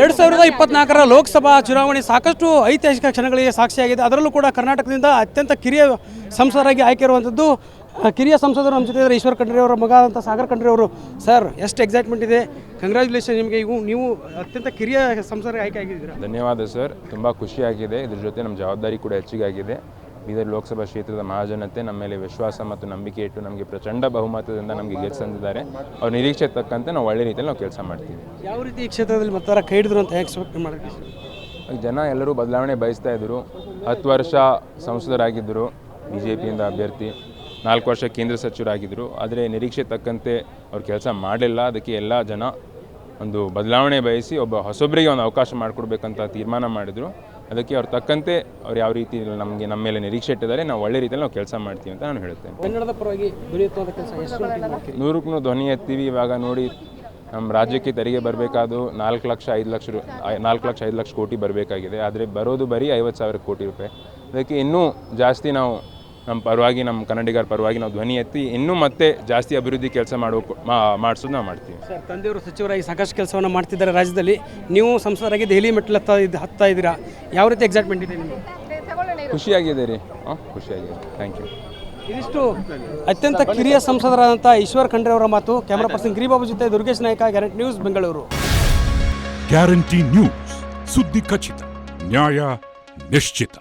ಎರಡು ಸಾವಿರದ ಇಪ್ಪತ್ನಾಲ್ಕರ ಲೋಕಸಭಾ ಚುನಾವಣೆ ಸಾಕಷ್ಟು ಐತಿಹಾಸಿಕ ಕ್ಷಣಗಳಿಗೆ ಸಾಕ್ಷಿಯಾಗಿದೆ. ಅದರಲ್ಲೂ ಕೂಡ ಕರ್ನಾಟಕದಿಂದ ಅತ್ಯಂತ ಕಿರಿಯ ಸಂಸದರಾಗಿ ಆಯ್ಕೆ ಇರುವಂಥದ್ದು ಕಿರಿಯ ಸಂಸದರು ನಮ್ಮ ಜೊತೆ ಇದ್ದಾರೆ ಈಶ್ವರ್ ಖಂಡ್ರೆ ಅವರ ಮಗ ಅಂತ ಸಾಗರ್ ಖಂಡ್ರೆ ಅವರು. ಸರ್ ಎಷ್ಟು ಎಕ್ಸೈಟ್ಮೆಂಟ್ ಇದೆ. ಕಂಗ್ರ್ಯಾಚುಲೇಷನ್ ನಿಮಗೆ. ಇವು ನೀವು ಅತ್ಯಂತ ಕಿರಿಯ ಸಂಸದರಾಗಿ ಆಯ್ಕೆ ಆಗಿದ್ದೀರಾ? ಧನ್ಯವಾದ ಸರ್ ತುಂಬ ಖುಷಿಯಾಗಿದೆ ಇದ್ರ ಜೊತೆ ನಮ್ಮ ಜವಾಬ್ದಾರಿ ಕೂಡ ಹೆಚ್ಚಿಗೆ ಆಗಿದೆ. ಬೀದರ್ ಲೋಕಸಭಾ ಕ್ಷೇತ್ರದ ಮಹಾಜನತೆ ನಮ್ಮ ಮೇಲೆ ವಿಶ್ವಾಸ ಮತ್ತು ನಂಬಿಕೆ ಇಟ್ಟು ನಮಗೆ ಪ್ರಚಂಡ ಬಹುಮತದಿಂದ ನಮಗೆ ಗೆಲ್ಸಂದಿದ್ದಾರೆ ಅವ್ರ ನಿರೀಕ್ಷೆ ತಕ್ಕಂತೆ ನಾವು ಒಳ್ಳೆ ರೀತಿಯಲ್ಲಿ ನಾವು ಕೆಲಸ ಮಾಡ್ತೀವಿ. ಯಾವ ರೀತಿ ಈ ಕ್ಷೇತ್ರದಲ್ಲಿ ಮತ್ತಾರ ಕೈ ಹಿಡಿದ್ರು ಅಂತ ಎಕ್ಸ್ಪೆಕ್ಟ್ ಮಾಡಿದ್ರಿ? ಈಗ ಜನ ಎಲ್ಲರೂ ಬದಲಾವಣೆ ಬಯಸ್ತಾ ಇದ್ದರು. ಹತ್ತು ವರ್ಷ ಸಂಸದರಾಗಿದ್ದರು ಬಿ ಜೆ ಪಿಯಿಂದ ಅಭ್ಯರ್ಥಿ. ನಾಲ್ಕು ವರ್ಷ ಕೇಂದ್ರ ಸಚಿವರಾಗಿದ್ದರು. ಆದರೆ ನಿರೀಕ್ಷೆ ತಕ್ಕಂತೆ ಅವ್ರು ಕೆಲಸ ಮಾಡಲಿಲ್ಲ. ಅದಕ್ಕೆ ಎಲ್ಲ ಜನ ಒಂದು ಬದಲಾವಣೆ ಬಯಸಿ ಒಬ್ಬ ಹೊಸೊಬ್ಬರಿಗೆ ಒಂದು ಅವಕಾಶ ಮಾಡಿಕೊಡ್ಬೇಕಂತ ತೀರ್ಮಾನ ಮಾಡಿದರು. ಅದಕ್ಕೆ ಅವ್ರ ತಕ್ಕಂತೆ ಅವ್ರು ಯಾವ ರೀತಿ ನಮಗೆ ನಮ್ಮ ಮೇಲೆ ನಿರೀಕ್ಷೆ ಇಟ್ಟಿದ್ದಾರೆ ನಾವು ಒಳ್ಳೆ ರೀತಿಯಲ್ಲಿ ನಾವು ಕೆಲಸ ಮಾಡ್ತೀವಿ ಅಂತ ನಾನು ಹೇಳ್ತೇನೆ ಕನ್ನಡದ ಪರವಾಗಿ ದುಡಿಯುವಂಥ ಕೆಲಸ? ನೂರಕ್ಕೂ ನೂರು ಧ್ವನಿ ಎತ್ತೀವಿ ಇವಾಗ ನೋಡಿ ನಮ್ಮ ರಾಜ್ಯಕ್ಕೆ ತೆರಿಗೆ ಬರಬೇಕಾದ್ರು ನಾಲ್ಕು ಲಕ್ಷ ಐದು ಲಕ್ಷ ರು ಐ- ನಾಲ್ಕು ಲಕ್ಷ ಐದು ಲಕ್ಷ ಕೋಟಿ ಬರಬೇಕಾಗಿದೆ. ಆದರೆ ಬರೋದು ಬರೀ ಐವತ್ತು ಸಾವಿರ ಕೋಟಿ ರೂಪಾಯಿ. ಅದಕ್ಕೆ ಇನ್ನೂ ಜಾಸ್ತಿ ನಾವು ನಮ್ಮ ಪರವಾಗಿ ನಮ್ಮ ಕನ್ನಡಿಗರ ಪರವಾಗಿ ನಾವು ಧ್ವನಿ ಎತ್ತಿ ಇನ್ನೂ ಮತ್ತೆ ಜಾಸ್ತಿ ಅಭಿವೃದ್ಧಿ ಕೆಲಸ ಮಾಡೋ ಮಾಡಿಸೋದು ನಾವು ಮಾಡ್ತೀವಿ. ಸರ್ ತಂದೆಯವರು ಸಚಿವರಾಗಿ ಸಾಕಷ್ಟು ಕೆಲಸವನ್ನು ಮಾಡ್ತಿದ್ದಾರೆ ರಾಜ್ಯದಲ್ಲಿ. ನೀವು ಸಂಸದರಾಗಿ ದೆಹಲಿ ಮೆಟ್ಲು ಹತ್ತಾ ಇದ್ದು ಹತ್ತಾ ಇದ್ದೀರಾ? ಯಾವ ರೀತಿ ಎಕ್ಸೈಟ್ಮೆಂಟ್ ಇದೆ ನಿಮಗೆ? ಖುಷಿಯಾಗಿದೆ ರೀ ಹಾಂ ಖುಷಿಯಾಗಿದೆ ಥ್ಯಾಂಕ್ ಯು ಇದಿಷ್ಟು ಅತ್ಯಂತ ಕಿರಿಯ ಸಂಸದರಾದಂಥ ಈಶ್ವರ್ ಖಂಡ್ರೆ ಅವರ ಮಾತು. ಕ್ಯಾಮರಾ ಪರ್ಸನ್ ಗಿರಿಬಾಬು ಜೊತೆ Durgesh Nayak guarantee news Bengaluru guarantee news ಸುದ್ದಿ ಖಚಿತ ನ್ಯಾಯ ನಿಶ್ಚಿತ.